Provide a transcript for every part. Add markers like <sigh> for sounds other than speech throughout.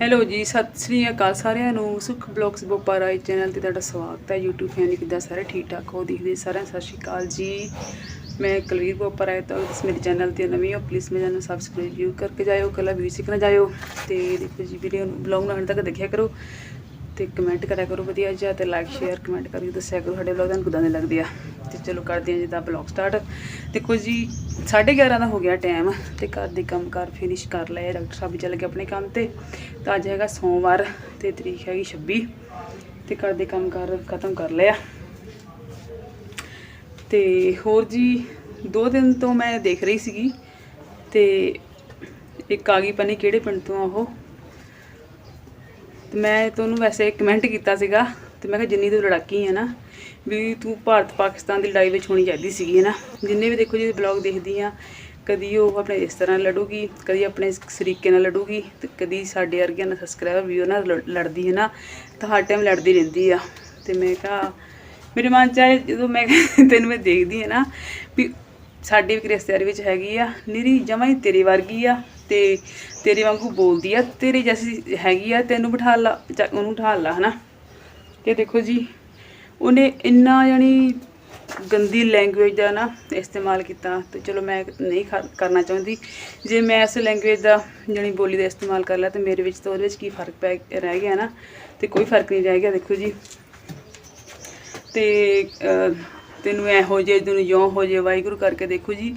Hello ਜੀ, ਸਤਿ ਸ੍ਰੀ ਅਕਾਲ ਸਾਰਿਆਂ ਨੂੰ। ਸੁਖ ਬਲੌਗਸ ਬੋਪਾ ਰਾਏ ਚੈਨਲ ਤੇ ਤੁਹਾਡਾ ਸਵਾਗਤ ਹੈ। YouTube ਫੈਨ ਕਿੱਦਾਂ ਸਾਰੇ ਠੀਕ ਠਾਕ ਹੋ? ਦੇਖਦੇ ਸਾਰਿਆਂ ਸਤਿ ਸ੍ਰੀ ਅਕਾਲ ਜੀ। ਮੈਂ ਕੁਲਵੀਰ ਬੋਪਾ ਰਾਏ ਤੋਂ ਇਸ ਮੇਰੇ ਚੈਨਲ ਤੇ ਨਵੀਂ ਹੋ। ਪਲੀਜ਼ ਮੇਰੇ ਚੈਨਲ ਸਬਸਕ੍ਰਾਈਬ ਜ਼ਰੂਰ ਕਰਕੇ ਜਾਇਓ। ਕਲਾ ਵੀ ਸਿੱਖਣਾ ਜਾਇਓ। ਤੇ ਦੇਖੋ ਜੀ ਵੀਡੀਓ ਨੂੰ ਬਲੌਗ ਨੂੰ ਅੰਤ ਤੱਕ ਦੇਖਿਆ ਕਰੋ। ਤੇ ਕਮੈਂਟ ਕਰਿਆ ਕਰੋ ਵਧੀਆ ਜਿਹਾ ਤੇ ਲਾਈਕ ਸ਼ੇਅਰ ਕਮੈਂਟ ਕਰਕੇ ਦੱਸਿਆ ਕਰੋ ਸਾਡੇ ਬਲੌਗ ਤੁਹਾਨੂੰ ਕਿਦਾਂ ਦੇ ਲੱਗਦੇ ਆ। ਤੇ ਚਲੋ ਕਰਦੇ ਹਾਂ ਜਿੱਦਾਂ ਬਲੌਗ ਸਟਾਰਟ ਦੇਖੋ ਜੀ 11:30 ਦਾ ਹੋ ਗਿਆ ਟਾਈਮ ਤੇ ਘਰ ਦੇ ਕੰਮ ਕਾਰ ਫਿਨਿਸ਼ ਕਰ ਲਏ ਡਾਕਟਰ ਸਾਹਿਬ ਚੱਲ ਗਏ ਆਪਣੇ ਕੰਮ ਤੇ। ਤਾਂ ਅੱਜ ਹੈਗਾ ਸੋਮਵਾਰ ਤੇ ਤਰੀਕ ਹੈਗੀ 26 ਤੇ ਘਰ ਦੇ ਕੰਮ ਕਾਰ ਖਤਮ ਕਰ ਲਿਆ। ਤੇ ਹੋਰ ਜੀ, ਦੋ ਦਿਨ ਤੋਂ ਮੈਂ ਦੇਖ ਰਹੀ ਸੀਗੀ ਤੇ ਇੱਕ ਆ ਗਈ ਪਨੀ ਕਿਹੜੇ ਪਿੰਡ ਤੋਂ ਆ ਉਹ। ਤੇ ਮੈਂ ਤੁਹਾਨੂੰ ਵੈਸੇ ਕਮੈਂਟ ਕੀਤਾ ਸੀਗਾ ਤੇ ਮੈਂ ਕਿਹਾ ਜਿੰਨੀ ਤੂੰ ਲੜਾਕੀ ਹੈ ਨਾ ਵੀ ਤੂੰ ਭਾਰਤ ਪਾਕਿਸਤਾਨ ਦੀ ਲੜਾਈ ਵਿੱਚ ਹੋਣੀ ਚਾਹੀਦੀ ਸੀਗੀ, ਹੈ ਨਾ? ਜਿੰਨੇ ਵੀ ਦੇਖੋ ਜੀ ਬਲੌਗ ਦੇਖਦੀ ਆ, ਕਦੀ ਉਹ ਆਪਣੇ ਇਸ ਤਰ੍ਹਾਂ ਲੜੂਗੀ, ਕਦੀ ਆਪਣੇ ਸਰੀਕੇ ਨਾਲ ਲੜੂਗੀ ਤੇ ਕਦੀ ਸਾਡੇ ਵਰਗਿਆਂ ਨਾਲ ਸਬਸਕ੍ਰਾਈਬਰ ਵੀ ਉਹਨਾਂ ਨਾਲ ਲੜ- ਲੜਦੀ ਹੈ ਨਾ, ਤਾਂ ਹਰ ਟਾਈਮ ਲੜਦੀ ਰਹਿੰਦੀ ਆ। ਤੇ ਮੈਂ ਕਿਹਾ, ਮੇਰੇ ਮਨ ਚ ਆਏ ਜਦੋਂ ਮੈਂ <laughs> ਤੈਨੂੰ ਮੈਂ ਦੇਖਦੀ ਹਾਂ ਨਾ ਵੀ ਸਾਡੇ ਵੀ ਰਿਸ਼ਤੇਦਾਰੀ ਵਿੱਚ ਹੈਗੀ ਆ, ਨਿਰੀ ਜਮਾਂ ਹੀ ਤੇਰੀ ਵਰਗੀ ਆ ਤੇ ਤੇਰੇ ਵਾਂਗੂ ਬੋਲਦੀ ਆ, ਤੇਰੀ ਜੈਸੀ ਹੈਗੀ ਆ, ਤੈਨੂੰ ਬਿਠਾ ਲਾ, ਜਾਂ ਉਹਨੂੰ ਬਿਠਾ ਲਾ, ਹਨਾ? ਤੇ ਦੇਖੋ ਜੀ, ਉਹਨੇ ਇੰਨਾ ਯਾਨੀ ਗੰਦੀ ਲੈਂਗੁਏਜ ਦਾ ਨਾ ਇਸਤੇਮਾਲ ਕੀਤਾ, ਤੇ ਚਲੋ ਮੈਂ ਨਹੀਂ ਕਰ- ਕਰਨਾ ਚਾਹੁੰਦੀ, ਜੇ ਮੈਂ ਇਸ ਲੈਂਗੁਏਜ ਦਾ ਜਾਣੀ ਬੋਲੀ ਦਾ ਇਸਤੇਮਾਲ ਕਰ ਲਿਆ ਤੇ ਮੇਰੇ ਵਿੱਚ ਤਾਂ ਉਹਦੇ ਵਿੱਚ ਕੀ ਫ਼ਰਕ ਪੈ, ਰਹਿ ਗਿਆ ਨਾ? ਤੇ ਕੋਈ ਫ਼ਰਕ ਨਹੀਂ ਰਹਿ ਗਿਆ, ਦੇਖੋ ਜੀ। ਤੇ ਤੈਨੂੰ ਐ ਹੋ ਜੇ ਤੈਨੂੰ ਯੋਂ ਹੋ ਜੇ, ਵਾਹਿਗੁਰੂ ਕਰਕੇ ਦੇਖੋ ਜੀ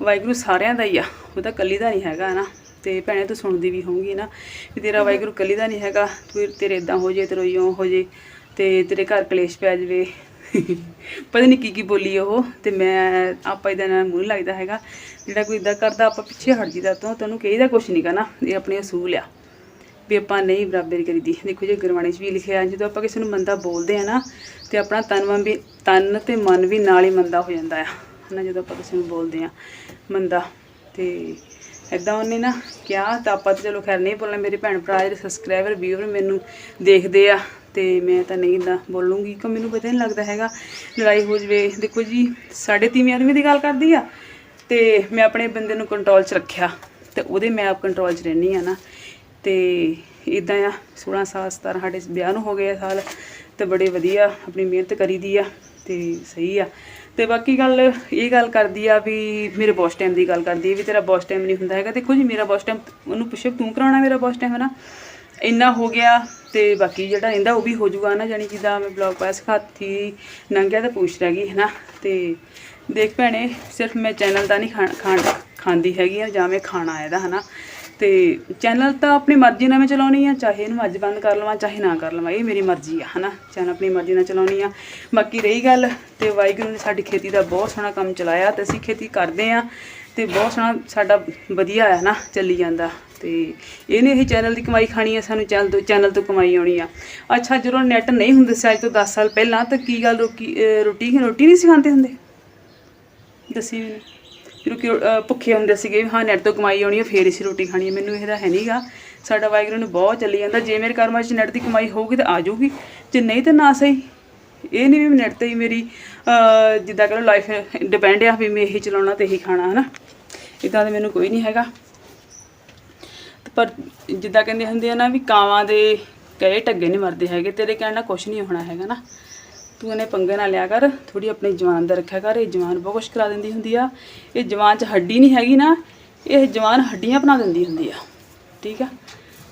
ਵਾਹਿਗੁਰੂ ਸਾਰਿਆਂ ਦਾ ਹੀ ਆ। ਉਹ ਤਾਂ ਕੱਲੀ ਦਾ ਨਹੀਂ ਹੈਗਾ ਨਾ। ਤੇ ਭੈਣੇ, ਤੂੰ ਸੁਣਦੀ ਵੀ ਹੋਊਗੀ ਨਾ ਵੀ ਤੇਰਾ ਵਾਹਿਗੁਰੂ ਕੱਲੀ ਦਾ ਨਹੀਂ ਹੈਗਾ। ਤੂੰ ਤੇਰੇ ਇਦਾਂ ਹੋ ਜੇ, ਤੇਰੇ ਯੋਂ ਹੋ ਜੇ ਤੇ ਤੇਰੇ ਘਰ ਕਲੇਸ਼ ਪੈ ਜਾਵੇ। ਪਤਾ ਨਹੀਂ ਕੀ ਕੀ ਬੋਲੀ ਉਹ ਤੇ ਮੈਂ ਆਪਾਂ ਇਹਦਾ ਨਾਲ ਮੂੰਹ ਲੱਗਦਾ ਹੈਗਾ। ਜਿਹੜਾ ਕੋਈ ਇਦਾਂ ਕਰਦਾ, ਆਪਾਂ ਪਿੱਛੇ ਹਟ ਜੀਦਾ ਤੋਂ ਤੈਨੂੰ ਕਹੀਦਾ ਕੁਛ ਨਹੀਂ ਕਰਨਾ ਇਹ ਆਪਣੇ ਅਸੂਲ ਆ ਵੀ ਆਪਾਂ ਨਹੀਂ ਬਰਾਬਰੀ ਕਰੀਦੀ। ਦੇਖੋ ਜੇ ਗੁਰਬਾਣੀ 'ਚ ਵੀ ਲਿਖਿਆ ਜਦੋਂ ਆਪਾਂ ਕਿਸੇ ਨੂੰ ਮੰਦਾ ਬੋਲਦੇ ਆ ਨਾ ਤੇ ਆਪਣਾ ਤਨ ਮਨ ਵੀ, ਤਨ ਤੇ ਮਨ ਵੀ ਨਾਲ ਹੀ ਮੰਦਾ ਹੋ ਜਾਂਦਾ ਆ। ਹਨਾ ਜਦੋਂ ਆਪਾਂ ਕਿਸੇ ਨੂੰ ਬੋਲਦੇ ਆ ਮੰਦਾ। ਤੇ ਐਦਾਂ ਉਹਨੇ ਨਾ ਕਿਹਾ ਤਾਂ ਆਪਾਂ ਤਾਂ ਚਲੋ ਖੈਰ ਨਹੀਂ ਬੋਲਣਾ, ਮੇਰੇ ਭੈਣ ਭਰਾ ਜਿਹੜੇ ਸਬਸਕ੍ਰਾਈਬਰ ਵੀਵਰ ਮੈਨੂੰ ਦੇਖਦੇ ਆ ਤੇ ਮੈਂ ਤਾਂ ਨਹੀਂ ਇਦਾਂ ਬੋਲੂੰਗੀ ਕਿ ਮੈਨੂੰ ਪਤਾ ਨਹੀਂ ਲੱਗਦਾ ਹੈਗਾ, ਲੜਾਈ ਹੋ ਜਵੇ। ਦੇਖੋ ਜੀ ਸਾਡੇ ਤੀਵੀਂ ਆਦਮੀ ਦੀ ਗੱਲ ਕਰਦੀ ਆ ਤੇ ਮੈਂ ਆਪਣੇ ਬੰਦੇ ਨੂੰ ਕੰਟਰੋਲ 'ਚ ਰੱਖਿਆ, ਤੇ ਉਹਦੇ ਮੈਂ ਆਪ ਕੰਟਰੋਲ 'ਚ ਰਹਿੰਦੀ ਆ ਨਾ। ਤੇ ਇਦਾਂ ਆ 16 ਸਾਲ 17 ਸਾਡੇ ਵਿਆਹ ਨੂੰ ਹੋ ਗਏ ਆ ਸਾਲ, ਤੇ ਬੜੇ ਵਧੀਆ, ਆਪਣੀ ਮਿਹਨਤ ਕਰੀਦੀ ਆ, ਤੇ ਸਹੀ ਆ। ਤੇ ਬਾਕੀ ਗੱਲ ਇਹ ਗੱਲ ਕਰਦੀ ਆ ਵੀ ਮੇਰੇ ਬੌਸ ਟਾਈਮ ਦੀ ਗੱਲ ਕਰਦੀ ਆ ਵੀ ਤੇਰਾ ਬੌਸ ਟਾਈਮ ਨਹੀਂ ਹੁੰਦਾ ਹੈਗਾ। ਦੇਖੋ ਜੀ, ਮੇਰਾ ਬੌਸ ਟਾਈਮ ਉਹਨੂੰ ਪੁੱਛੇ ਤੂੰ ਕਰਾਉਣਾ ਮੇਰਾ ਬੌਸ ਟਾਈਮ ਹੈ ਨਾ ਇੰਨਾ ਹੋ ਗਿਆ ਤੇ ਬਾਕੀ ਜਿਹੜਾ ਰਹਿੰਦਾ ਉਹ ਵੀ ਹੋ ਜਾਊਗਾ ਨਾ ਜਾਨੀ ਜਿੱਦਾਂ ਮੈਂ ਬਲੌਗ ਪਾਇਆ ਸਿਖਾਤੀ ਨੰਗਿਆ ਤਾਂ ਪੂਛ ਰਹਿ ਗਈ ਹੈ ਨਾ ਤੇ ਦੇਖ ਭੈਣੇ, ਸਿਰਫ ਮੈਂ ਚੈਨਲ ਦਾ ਨਹੀਂ ਖਾਣ ਖਾਣ, ਖਾਂਦੀ ਹੈਗੀ ਆ, ਜਾਂ ਮੈਂ ਖਾਣਾ ਇਹਦਾ ਹਨਾ? ਤੇ ਚੈਨਲ ਤਾਂ ਆਪਣੀ ਮਰਜ਼ੀ ਨਾਲ ਮੈਂ ਚਲਾਉਣੀ ਆ, ਚਾਹੇ ਇਹਨੂੰ ਅੱਜ ਬੰਦ ਕਰ ਲਵਾਂ, ਚਾਹੇ ਨਾ ਕਰ ਲਵਾਂ, ਇਹ ਮੇਰੀ ਮਰਜ਼ੀ ਆ, ਹਨਾ? ਚੈਨਲ ਆਪਣੀ ਮਰਜ਼ੀ ਨਾਲ ਚਲਾਉਣੀ ਆ। ਬਾਕੀ ਰਹੀ ਗੱਲ ਤੇ ਵਾਹਿਗੁਰੂ ਨੇ ਸਾਡੀ ਖੇਤੀ ਦਾ ਬਹੁਤ ਸੋਹਣਾ ਕੰਮ ਚਲਾਇਆ ਤੇ ਅਸੀਂ ਖੇਤੀ ਕਰਦੇ ਆ ਤੇ ਬਹੁਤ ਸੋਹਣਾ ਸਾਡਾ ਵਧੀਆ ਹੈ ਨਾ ਚੱਲੀ ਜਾਂਦਾ। ਤੇ ਇਹਨੇ ਇਹ ਚੈਨਲ ਦੀ ਕਮਾਈ ਖਾਣੀ ਆ, ਸਾਨੂੰ ਚੈਨਲ ਤੋਂ ਚੈਨਲ ਤੋਂ ਕਮਾਈ ਆਉਣੀ ਆ। ਅੱਛਾ, ਜਦੋਂ ਨੈਟ ਨਹੀਂ ਹੁੰਦੇ ਸੀ, ਅੱਜ ਤੋਂ 10 ਸਾਲ ਪਹਿਲਾਂ, ਤਾਂ ਕੀ ਗੱਲ ਰੋਕੀ ਅਹ ਰੋਟੀ ਰੋਟੀ ਨਹੀਂ ਸਿਖਾਉਂਦੇ ਹੁੰਦੇ? ਦੱਸੀ ਮੈਨੂੰ। ਜਦੋਂ ਕਿ ਭੁੱਖੇ ਹੁੰਦੇ ਸੀਗੇ, ਵੀ ਹਾਂ, ਨੈਟ ਤੋਂ ਕਮਾਈ ਆਉਣੀ ਹੈ ਫੇਰ ਅਸੀਂ ਰੋਟੀ ਖਾਣੀ ਹੈ ਮੈਨੂੰ ਇਹਦਾ ਹੈ ਨਹੀਂਗਾ ਸਾਡਾ ਵਾਹਿਗੁਰੂ ਨੂੰ ਬਹੁਤ ਚੱਲੀ ਜਾਂਦਾ ਜੇ ਮੇਰੇ ਕਰਮਾਂ 'ਚ ਨੈਟ ਦੀ ਕਮਾਈ ਹੋਊਗੀ ਤਾਂ ਆ ਜਾਊਗੀ, ਜੇ ਨਹੀਂ ਤਾਂ ਨਾ ਸਹੀ। ਇਹ ਨਹੀਂ ਵੀ ਨੈਟ ਤੇ ਹੀ ਮੇਰੀ ਜਿੱਦਾਂ ਕਹ ਲਓ ਲਾਈਫ ਡਿਪੈਂਡ ਆ ਵੀ ਮੈਂ ਇਹੀ ਚਲਾਉਣਾ ਤੇ ਇਹੀ ਖਾਣਾ, ਹਨਾ। ਇਦਾਂ ਦਾ ਮੈਨੂੰ ਕੋਈ ਨਹੀਂ ਹੈਗਾ। ਪਰ ਜਿੱਦਾਂ ਕਹਿੰਦੇ ਹੁੰਦੇ ਆ ਨਾ ਵੀ ਕਾਵਾਂ ਦੇ ਕਹੇ, ਟੱਗੇ ਨਹੀਂ ਮਰਦੇ ਹੈਗੇ, ਤੇਰੇ ਕਹਿਣ ਨਾਲ ਕੁਝ ਨਹੀਂ ਹੋਣਾ ਹੈਗਾ ਨਾ। ਤੂੰ ਇਹਨੇ ਪੰਗੇ ਨਾ ਲਿਆ ਕਰ ਥੋੜੀ ਆਪਣੀ ਜਵਾਨ ਦਾ ਰੱਖਿਆ ਕਰ, ਇਹ ਜਵਾਨ ਬਹੁਤ ਕੁਛ ਕਰਾ ਦਿੰਦੀ ਹੁੰਦੀ ਆ। ਇਹ ਜਵਾਨ 'ਚ ਹੱਡੀ ਨਹੀਂ ਹੈਗੀ ਨਾ, ਇਹ ਜਵਾਨ ਹੱਡੀਆਂ ਬਣਾ ਦਿੰਦੀ ਹੁੰਦੀ ਆ। ਠੀਕ ਆ?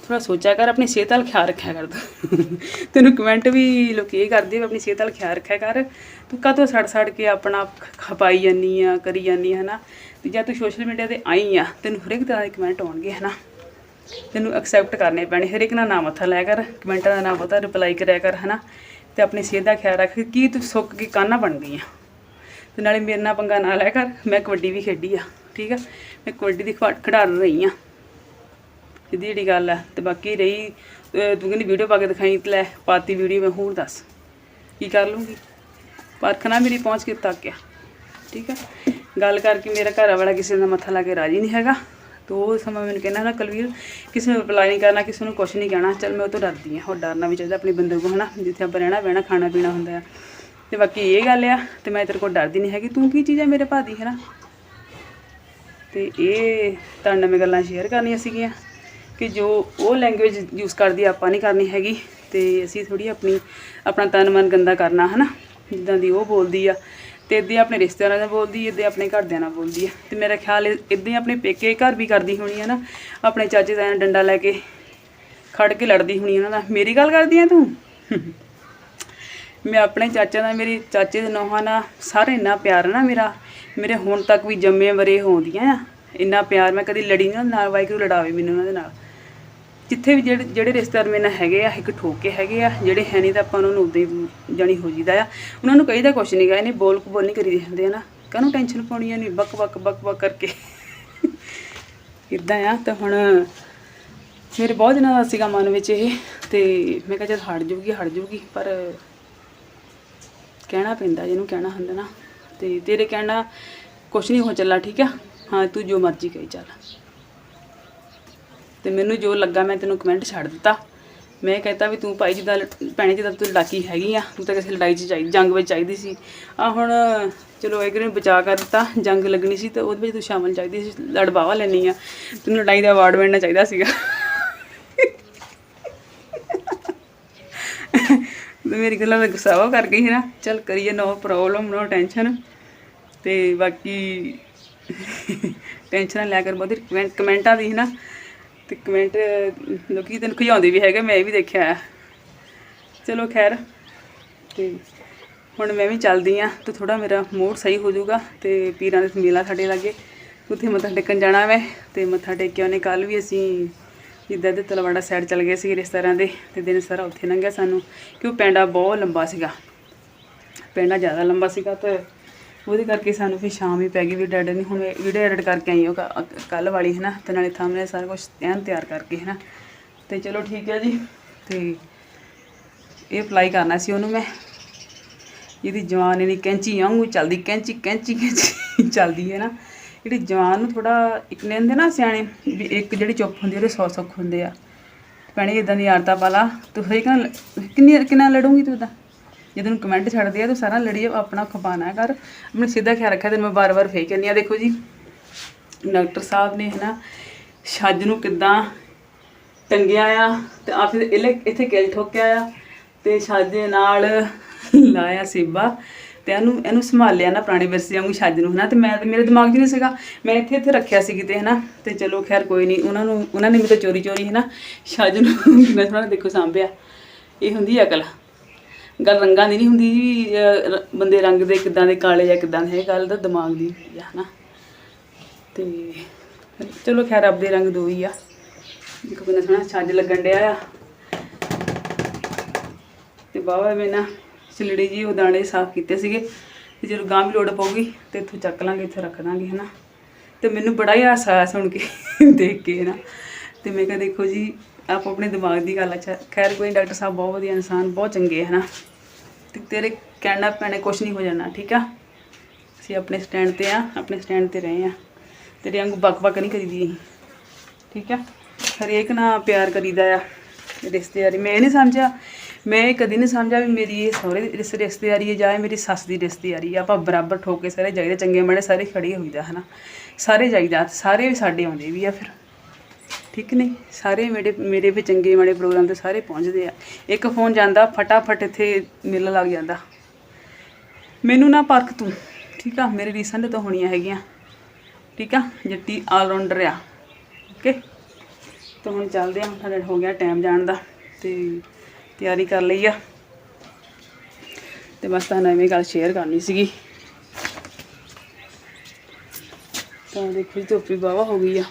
ਥੋੜਾ ਸੋਚਿਆ ਕਰ, ਆਪਣੀ ਸਿਹਤ ਵੱਲ ਖਿਆਲ ਰੱਖਿਆ ਕਰ ਤੂੰ। <laughs> ਤੈਨੂੰ ਕਮੈਂਟ ਵੀ ਲੋਕ ਇਹ ਕਰਦੇ ਵੀ ਆਪਣੀ ਸਿਹਤ ਵੱਲ ਖਿਆਲ ਰੱਖਿਆ ਕਰ। ਤੂੰ ਕਾਹਤੋਂ ਸੜ ਸੜ ਕੇ ਆਪਣਾ ਖਪਾਈ ਜਾਨੀ ਆ, ਕਰੀ ਜਾਨੀ ਆ, ਹਨਾ? ਤੇ ਜਾਂ ਤੂੰ ਸੋਸ਼ਲ ਮੀਡੀਆ ਤੇ ਆਈ ਆ, ਤੈਨੂੰ ਹਰੇਕ ਤਰ੍ਹਾਂ ਦੇ ਕਮੈਂਟ ਆਉਣਗੇ, ਹਨਾ? ਤੈਨੂੰ ਐਕਸੈਪਟ ਕਰਨੇ ਪੈਣੇ, ਹਰੇਕ ਨਾਲ ਨਾਮ ਮੱਥਾ ਲਾਇਆ ਕਰ, ਕਮੈਂਟਾਂ ਦਾ ਨਾ ਪਤਾ ਰਿਪਲਾਈ ਕਰਿਆ ਕਰ, ਹਨਾ? ਤੇ ਆਪਣੀ ਸਿਹਤ ਦਾ ਖਿਆਲ ਰੱਖ ਕੀ ਤੂੰ ਸੁੱਕ ਕੇ ਕਾਨਾ ਬਣ ਗਈ ਆ। ਤੇ ਨਾਲੇ ਮੇਰੇ ਨਾਲ ਪੰਗਾ ਨਾ ਲੈ ਕਰ, ਮੈਂ ਕਬੱਡੀ ਵੀ ਖੇਡੀ ਆ, ਠੀਕ ਆ? ਮੈਂ ਕਬੱਡੀ ਦੀ ਖਿਡਾ- ਖਿਡਾਰਨ ਰਹੀ ਆ। ਸਿੱਧੀ ਜਿਹੜੀ ਗੱਲ ਆ, ਤੇ ਬਾਕੀ ਰਹੀ ਤੂੰ ਕਹਿੰਦੀ ਵੀਡੀਓ ਪਾ ਕੇ ਦਿਖਾਈ ਤੇ ਲੈ, ਪਾਤੀ ਵੀਡੀਓ ਮੈਂ, ਹੋਰ ਦੱਸ। ਕੀ ਕਰ ਲੂੰਗੀ ਪਰਖਣਾ ਮੇਰੀ, ਪਹੁੰਚ ਕੇ ਤੱਕ ਆ, ਠੀਕ ਆ? ਗੱਲ ਕਰਕੇ ਮੇਰਾ ਘਰ ਵਾਲਾ ਕਿਸੇ ਦਾ ਮੱਥਾ ਲਾ ਕੇ ਰਾਜੀ ਨਹੀਂ ਹੈਗਾ। ਤੋ ਉਹ ਸਮਾਂ ਮੈਨੂੰ ਕਹਿੰਦਾ ਨਾ, ਕਲਵੀਰ, ਕਿਸੇ ਨੂੰ ਰਿਪਲਾਈ ਨਹੀਂ ਕਰਨਾ, ਕਿਸੇ ਨੂੰ ਕੁਝ ਨਹੀਂ ਕਹਿਣਾ। ਚੱਲ ਮੈਂ ਉਹ ਤੋਂ ਡਰਦੀ ਹਾਂ। ਹੋਰ ਡਰਨਾ ਵੀ ਚਾਹੀਦਾ ਆਪਣੇ ਬੰਦੇ ਕੋਲ ਹਨਾ? ਜਿੱਥੇ ਆਪਾਂ ਰਹਿਣਾ, ਬਹਿਣਾ, ਖਾਣਾ ਪੀਣਾ ਹੁੰਦਾ ਆ। ਤੇ ਬਾਕੀ ਇਹ ਗੱਲ ਆ, ਤੇ ਮੈਂ ਤੇਰੇ ਕੋਲ ਡਰਦੀ ਨਹੀਂ ਹੈਗੀ। ਤੂੰ ਕੀ ਚੀਜ਼ ਆ ਮੇਰੇ ਭਾਅ ਦੀ ਹਨਾ? ਤੇ ਇਹ ਤੁਹਾਡੇ ਨਾਲ ਮੈਂ ਗੱਲਾਂ ਸ਼ੇਅਰ ਕਰਨੀਆਂ ਸੀਗੀਆਂ ਕਿ ਜੋ ਉਹ ਲੈਂਗੁਏਜ ਯੂਜ਼ ਕਰਦੀ ਆਪਾਂ ਨਹੀਂ ਕਰਨੀ ਹੈਗੀ। ਤੇ ਅਸੀਂ ਥੋੜੀ ਆਪਣੀ, ਆਪਣਾ ਤਨ ਮਨ ਗੰਦਾ ਕਰਨਾ, ਹਨਾ? ਜਿੱਦਾਂ ਦੀ ਉਹ ਬੋਲਦੀ ਆ। ਤੇ ਇਦਾਂ ਆਪਣੇ ਰਿਸ਼ਤੇਦਾਰਾਂ ਨਾਲ ਬੋਲਦੀ, ਇਦਾਂ ਆਪਣੇ ਘਰਦਿਆਂ ਨਾਲ ਬੋਲਦੀ ਆ। ਤੇ ਮੇਰਾ ਖਿਆਲ ਇਦਾਂ ਆਪਣੇ ਪੇਕੇ ਘਰ ਵੀ ਕਰਦੀ ਹੋਣੀ ਆ ਨਾ। ਆਪਣੇ ਚਾਚੇ ਤਾਇਆ ਨਾਲ ਡੰਡਾ ਲੈ ਕੇ ਖੜ ਕੇ ਲੜਦੀ ਹੋਣੀ ਉਹਨਾਂ ਨਾਲ। ਮੇਰੀ ਗੱਲ ਕਰਦੀ ਆ ਤੂੰ? ਮੈਂ ਆਪਣੇ ਚਾਚਾ ਨਾਲ, ਮੇਰੀ ਚਾਚੇ ਦੇ ਨੋਹਾਂ ਨਾਲ ਸਾਰੇ ਇੰਨਾ ਪਿਆਰ ਨਾ ਮੇਰਾ। ਮੇਰੇ ਹੁਣ ਤੱਕ ਵੀ ਜੰਮੇ ਵਰੇ ਹੋਂਦੀਆਂ ਆ। ਇੰਨਾ ਪਿਆਰ ਮੈਂ ਕਦੀ ਲੜੀ ਨਾ ਨਾਲ, ਵਾਹਿਗੁਰੂ ਲੜਾਵੇ ਮੈਨੂੰ ਉਹਨਾਂ ਦੇ ਨਾਲ। ਜਿੱਥੇ ਵੀ ਜਿਹੜੇ ਜਿਹੜੇ ਰਿਸ਼ਤੇਦਾਰ ਮੇਰੇ ਨਾਲ ਹੈਗੇ ਆ, ਇੱਕ ਠੋਕੇ ਹੈਗੇ ਆ, ਜਿਹੜੇ ਹੈ ਨਹੀਂ ਤਾਂ ਆਪਾਂ ਉਹਨਾਂ ਨੂੰ ਉਦਾਂ ਹੀ ਜਾਣੀ ਹੋ ਜੀਦਾ ਆ। ਉਹਨਾਂ ਨੂੰ ਕਹੀਦਾ ਕੁਛ ਨਹੀਂ ਗਾ, ਇਹਨੇ ਬੋਲ ਕਬੋਲ ਨਹੀਂ ਕਰੀ ਹੁੰਦੇ ਆ ਨਾ ਕਾਹਨੂੰ ਟੈਨਸ਼ਨ ਪਾਉਣੀ ਆ ਨਹੀਂ ਬੱਕ ਬੱਕ ਬੱਕ ਬੱਕ ਕਰਕੇ। ਇਦਾਂ ਆ, ਤਾਂ ਹੁਣ ਮੇਰੇ ਬਹੁਤ ਦਿਨਾਂ ਦਾ ਸੀਗਾ ਮਨ ਵਿੱਚ ਇਹ, ਤੇ ਮੈਂ ਕਿਹਾ ਜਦ ਹਟ ਜਾਊਗੀ ਹਟ ਜਾਊਗੀ, ਪਰ ਕਹਿਣਾ ਪੈਂਦਾ, ਜਿਹਨੂੰ ਕਹਿਣਾ ਹੁੰਦਾ ਨਾ। ਤੇ ਤੇਰੇ ਕਹਿਣਾ ਕੁਛ ਨਹੀਂ ਹੋ ਚੱਲਾ, ਠੀਕ ਆ? ਹਾਂ, ਤੂੰ ਜੋ ਮਰਜ਼ੀ ਕਹੀ ਚੱਲ। ਤੇ ਮੈਨੂੰ ਜੋ ਲੱਗਾ ਮੈਂ ਤੈਨੂੰ ਕਮੈਂਟ ਛੱਡ ਦਿੱਤਾ। ਮੈਂ ਕਹਤਾ ਵੀ ਤੂੰ ਭਾਈ ਜਿੱਦਾਂ ਭੈਣੇ ਜਿੱਦਾਂ ਤੂੰ ਲੜਾਕੀ ਹੈਗੀ ਆ, ਤੂੰ ਤਾਂ ਕਿਸੇ ਲੜਾਈ 'ਚ ਚਾਹੀ, ਜੰਗ ਵਿੱਚ ਚਾਹੀਦੀ ਸੀ। ਆ ਹੁਣ ਚਲੋ ਇੱਕ ਨੇ ਬਚਾ ਕਰ ਦਿੱਤਾ, ਜੰਗ ਲੱਗਣੀ ਸੀ ਤੇ ਉਹਦੇ ਵਿੱਚ ਤੂੰ ਸ਼ਾਮਲ ਚਾਹੀਦੀ ਸੀ ਲੜਵਾਵਾ ਲੈਣੀ ਆ। ਤੈਨੂੰ ਲੜਾਈ ਦਾ ਅਵਾਰਡ ਮਿਲਣਾ ਚਾਹੀਦਾ ਸੀਗਾ। ਮੇਰੀ ਗੱਲਾਂ ਦਾ ਗੁੱਸਾ ਉਹ ਕਰ ਗਈ ਹੈ ਨਾ, ਚਲ ਕਰੀਏ ਨੋ ਪ੍ਰੋਬਲਮ ਨੋ ਟੈਨਸ਼ਨ ਤੇ ਬਾਕੀ ਟੈਨਸ਼ਨ ਲੈ ਕਰ ਬਹੁਤੀ ਕਮੈਂਟ ਕਮੈਂਟਾਂ ਦੀ ਹੈ ਨਾ ਤੇ ਕਮੈਂਟ ਲੋਕੀ ਤੈਨੂੰ ਖਿਜਾਉਂਦੇ ਵੀ ਹੈਗੇ, ਮੈਂ ਇਹ ਵੀ ਦੇਖਿਆ ਆ। ਚਲੋ ਖੈਰ, ਤੇ ਹੁਣ ਮੈਂ ਵੀ ਚੱਲਦੀ ਆ, ਤੇ ਥੋੜਾ ਮੇਰਾ ਮੂਡ ਸਹੀ ਹੋ ਜਾਊਗਾ, ਤੇ ਪੀਰਾਂ ਦੇ ਮੇਲਾ ਸਾਡੇ ਲਾਗੇ। ਉੱਥੇ ਮੱਥਾ ਟੇਕਣ ਜਾਣਾ ਮੈਂ, ਤੇ ਮੱਥਾ ਟੇਕਿਆ ਉਹਨੇ ਕੱਲ ਵੀ ਅਸੀਂ ਜਿੱਦਾਂ ਦੇ ਤਲਵਾੜਾ ਸਾਈਡ ਚਲ ਗਏ ਸੀ ਰਿਸ਼ਤੇਦਾਰਾਂ ਦੇ, ਤੇ ਦਿਨ ਸਾਰਾ ਉੱਥੇ ਲੰਘਿਆ ਸਾਨੂੰ, ਕਿਉਂ ਪੈਂਡਾ ਬਹੁਤ ਲੰਬਾ ਸੀਗਾ। ਪੈਂਡਾ ਜ਼ਿਆਦਾ ਲੰਬਾ ਸੀਗਾ ਤੇ ਉਹਦੇ ਕਰਕੇ ਸਾਨੂੰ ਫਿਰ ਸ਼ਾਮ ਹੀ ਪੈ ਗਈ ਵੀ ਡੈਡ ਨੇ ਹੁਣ ਵੀਡੀਓ ਐਡਿਟ ਕਰਕੇ ਆਈ ਉਹ ਕੱਲ ਵਾਲੀ ਹੈ ਨਾ, ਤੇ ਨਾਲੇ ਥੰਬਨੇਲ ਸਾਰਾ ਕੁਝ ਐਨ ਤਿਆਰ ਕਰਕੇ ਹੈ ਨਾ। ਤੇ ਚਲੋ ਠੀਕ ਹੈ ਜੀ, ਤੇ ਇਹ ਅਪਲਾਈ ਕਰਨਾ ਸੀ ਉਹਨੂੰ ਮੈਂ। ਇਹਦੀ ਜਵਾਨ ਇਹਦੀ ਕੈਂਚੀ ਵਾਂਗੂ ਚੱਲਦੀ, ਕੈਂਚੀ ਕੈਂਚੀ ਕੈਂਚੀ ਚੱਲਦੀ ਹੈ ਨਾ। ਜਿਹੜੀ ਜਵਾਨ ਨੂੰ ਥੋੜਾ ਇੱਕ ਨੇ ਹੁੰਦੇ ਨਾ ਸਿਆਣੇ, ਵੀ ਇੱਕ ਜਿਹੜੀ ਚੁੱਪ ਹੁੰਦੀ ਉਹਦੇ ਸੌ ਸੁੱਖ ਹੁੰਦੇ ਆ। ਭੈਣੇ ਇਦਾਂ ਦੀ ਆਦਤਾਂ ਪਾਲਾ ਤੂੰ ਹਰੇ ਕਿੰਨੀ ਕਿੰਨਾ ਲੜੂਗੀ ਤੂੰ ਤਾਂ ਜੇ ਤੈਨੂੰ ਕਮੈਂਟ ਛੱਡਦੇ ਆ, ਤੂੰ ਸਾਰਾ ਲੜੀ ਆਪਣਾ ਖਪਾਣਾ ਕਰ ਆਪਣੇ ਸਿੱਧਾ ਖਿਆਲ ਰੱਖਿਆ, ਤੈਨੂੰ ਮੈਂ ਬਾਰ-ਬਾਰ ਫੇਕ ਕਰਨੀ ਆ ਦੇਖੋ ਜੀ, ਡਾਕਟਰ ਸਾਹਿਬ ਨੇ ਹਨਾ, ਛੱਜ ਨੂੰ ਕਿੱਦਾਂ ਟੰਗਿਆ ਆ, ਤੇ ਆ ਫਿਰ ਇੱਥੇ ਕਿਲ ਠੋਕਿਆ ਆ, ਤੇ ਛੱਜ ਨਾਲ ਲਾਇਆ ਸੇਬਾ, ਤੇ ਇਹਨੂੰ ਇਹਨੂੰ ਸੰਭਾਲਿਆ ਨਾ ਪੁਰਾਣੇ ਵਿਰਸੇ ਵਾਂਗੂ ਛੱਜ ਨੂੰ ਹਨਾ, ਤੇ ਮੈਂ ਮੇਰੇ ਦਿਮਾਗ 'ਚ ਨਹੀਂ ਸੀਗਾ। ਮੈਂ ਇੱਥੇ ਇੱਥੇ ਰੱਖਿਆ ਸੀ ਕਿਤੇ ਹਨਾ, ਤੇ ਚਲੋ ਖੈਰ ਕੋਈ ਨਹੀਂ, ਉਹਨਾਂ ਨੂੰ, ਉਹਨਾਂ ਨੇ ਮੇਰੇ ਤੋਂ ਚੋਰੀ ਚੋਰੀ ਹਨਾ, ਛੱਜ ਨੂੰ ਕਿੰਨਾ ਸੋਹਣਾ ਦੇਖੋ ਸਾਂਭਿਆ। ਇਹ ਹੁੰਦੀ ਅਕਲ। ਗੱਲ ਰੰਗਾਂ ਦੀ ਨਹੀਂ ਹੁੰਦੀ ਜੀ ਬੰਦੇ ਰੰਗ ਦੇ ਕਿਦਾਂ ਦੇ ਕਾਲੇ ਜਾਂ ਕਿਦਾਂ ਦੇ, ਇਹ ਗੱਲ ਤਾਂ ਦਿਮਾਗ ਦੀ ਹੁੰਦੀ ਆ, ਹਨਾ? ਤੇ ਚਲੋ ਖੈਰ, ਰੱਬ ਦੇ ਰੰਗ ਦੋ ਹੀ ਆ। ਦੇਖੋ ਕਿੰਨਾ ਸੋਹਣਾ ਛੱਜ ਲੱਗਣ ਡਿਆ ਆ। ਤੇ ਬਾਬਾ ਮੈਂ ਨਾ ਸਿਲੜੀ ਜੀ, ਉਹ ਦਾਣੇ ਸਾਫ਼ ਕੀਤੇ ਸੀਗੇ। ਤੇ ਜਦੋਂ ਗਾਂ ਵੀ ਲੋੜ ਪਊਗੀ, ਤੇ ਇੱਥੋਂ ਚੱਕ ਲਾਂਗੇ, ਇੱਥੇ ਰੱਖ ਦਾਂਗੇ, ਹਨਾ? ਤੇ ਮੈਨੂੰ ਬੜਾ ਹੀ ਹਾਸਾ ਆਇਆ ਸੁਣ ਕੇ, ਦੇਖ ਕੇ ਨਾ ਤੇ ਮੈਂ ਕਿਹਾ, ਦੇਖੋ ਜੀ ਆਪ ਆਪਣੇ ਦਿਮਾਗ ਦੀ ਗੱਲ ਅੱਛਾ, ਖੈਰ ਕੋਈ ਡਾਕਟਰ ਸਾਹਿਬ ਬਹੁਤ ਵਧੀਆ ਇਨਸਾਨ, ਬਹੁਤ ਚੰਗੇ ਹੈ ਨਾ ਤੇ ਤੇਰੇ ਕਹਿਣਾ ਪੈਣੇ ਕੁਝ ਨਹੀਂ ਹੋ ਜਾਣਾ, ਠੀਕ ਆ? ਅਸੀਂ ਆਪਣੇ ਸਟੈਂਡ ਤੇ ਆ, ਆਪਣੇ ਸਟੈਂਡ ਤੇ ਰਹੇ ਆ। ਤੇਰੇ ਵਾਂਗੂ ਬਕ ਬਕ ਨਹੀਂ ਕਰੀਦੀ ਅਸੀਂ, ਠੀਕ ਆ? ਹਰੇਕ ਨਾਲ ਪਿਆਰ ਕਰੀਦਾ ਆ ਰਿਸ਼ਤੇਦਾਰੀ। ਮੈਂ ਇਹ ਨਹੀਂ ਸਮਝਿਆ, ਮੈਂ ਇਹ ਕਦੀ ਨਹੀਂ ਸਮਝਿਆ ਵੀ ਮੇਰੀ ਇਹ ਸਹੁਰੇ ਦੀ ਰਿਸ- ਰਿਸ਼ਤੇਦਾਰੀ ਹੈ ਜਾਂ ਇਹ ਮੇਰੀ ਸੱਸ ਦੀ ਰਿਸ਼ਤੇਦਾਰੀ ਆ ਆਪਾਂ ਬਰਾਬਰ ਠੋਕ ਕੇ ਸਾਰੇ ਜਾਈਦੇ, ਚੰਗੇ ਮਾੜੇ ਸਾਰੇ ਖੜੇ ਹੋਈਦਾ, ਹਨਾ? ਸਾਰੇ ਜਾਈਦਾ, ਸਾਰੇ ਵੀ ਸਾਡੇ ਆਉਂਦੇ ਵੀ ਆ ਫਿਰ। ਠੀਕ ਨਹੀਂ? ਸਾਰੇ ਮੇਰੇ ਮੇਰੇ ਵੀ ਚੰਗੇ ਮਾੜੇ ਪ੍ਰੋਗਰਾਮ ਤੇ ਸਾਰੇ ਪਹੁੰਚਦੇ ਆ। ਇੱਕ ਫੋਨ ਜਾਂਦਾ, ਫਟਾਫਟ ਇੱਥੇ ਮਿਲਣ ਲੱਗ ਜਾਂਦਾ। ਮੈਨੂੰ ਨਾ ਪਰਖ ਤੂੰ, ਠੀਕ ਆ? ਮੇਰੇ ਰੀਸੈਂਟ ਤੋਂ ਹੋਣੀਆਂ ਹੈਗੀਆਂ। ਠੀਕ ਆ? ਜੱਟੀ ਆਲ ਰਾਉਂਡਰ ਆ। ਓਕੇ ਤਾਂ ਹੁਣ ਚੱਲਦੇ ਹਾਂ ਸਾਡਾ ਹੋ ਗਿਆ ਟਾਈਮ ਜਾਣ ਦਾ ਤੇ ਤਿਆਰੀ ਕਰ ਲਈ ਆ। ਤੇ ਬਸ ਤੁਹਾਨੂੰ ਐਵੇਂ ਗੱਲ ਸ਼ੇਅਰ ਕਰਨੀ ਸੀਗੀ। ਤਾਂ ਦੇਖੋ ਜੀ ਧੁੱਪ ਵੀ ਵਾਹਵਾ ਹੋ ਗਈ ਆ।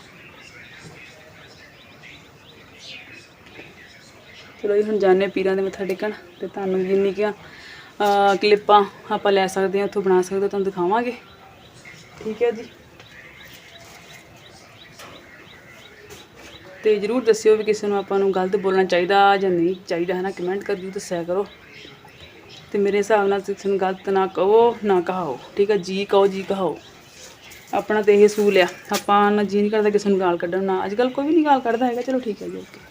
ਚਲੋ ਜੀ ਹੁਣ ਜਾਣੇ ਪੀਰਾਂ ਦੇ ਮੱਥਾ ਟੇਕਣ ਤੇ ਤੁਹਾਨੂੰ ਜਿੰਨੀ ਕਿ ਕਲਿੱਪਾਂ ਆਪਾਂ ਲੈ ਸਕਦੇ ਹਾਂ ਉੱਥੋਂ ਬਣਾ ਸਕਦੇ ਹਾਂ, ਤੁਹਾਨੂੰ ਦਿਖਾਵਾਂਗੇ। ਠੀਕ ਹੈ ਜੀ। ਤੇ ਜਰੂਰ ਦੱਸਿਓ ਵੀ ਕਿਸੇ ਨੂੰ ਆਪਾਂ ਨੂੰ ਗਲਤ ਬੋਲਣਾ ਚਾਹੀਦਾ ਜਾਂ ਨਹੀਂ ਚਾਹੀਦਾ ਹੈ ਨਾ? ਕਮੈਂਟ ਕਰ ਦਿਓ ਦੱਸਿਆ ਕਰੋ। ਤੇ ਮੇਰੇ ਹਿਸਾਬ ਨਾਲ ਕਿਸੇ ਨੂੰ ਗਲਤ ਨਾ ਕਹੋ ਨਾ ਕਹਾਓ। ਠੀਕ ਹੈ ਜੀ ਕਹੋ ਜੀ ਕਹਾਓ। ਆਪਣਾ ਤੇ ਇਹ ਸੂਲ ਆ। ਆਪਾਂ ਨਾ ਜੀ ਨਹੀਂ ਕਰਦਾ ਕਿਸੇ ਨੂੰ ਗਾਲ ਕੱਢਣ ਨਾ ਅੱਜ ਕੱਲ ਕੋਈ ਵੀ ਨਹੀਂ ਗਾਲ ਕੱਢਦਾ ਹੈਗਾ। ਚਲੋ ਠੀਕ ਹੈ ਜੀ ਓਕੇ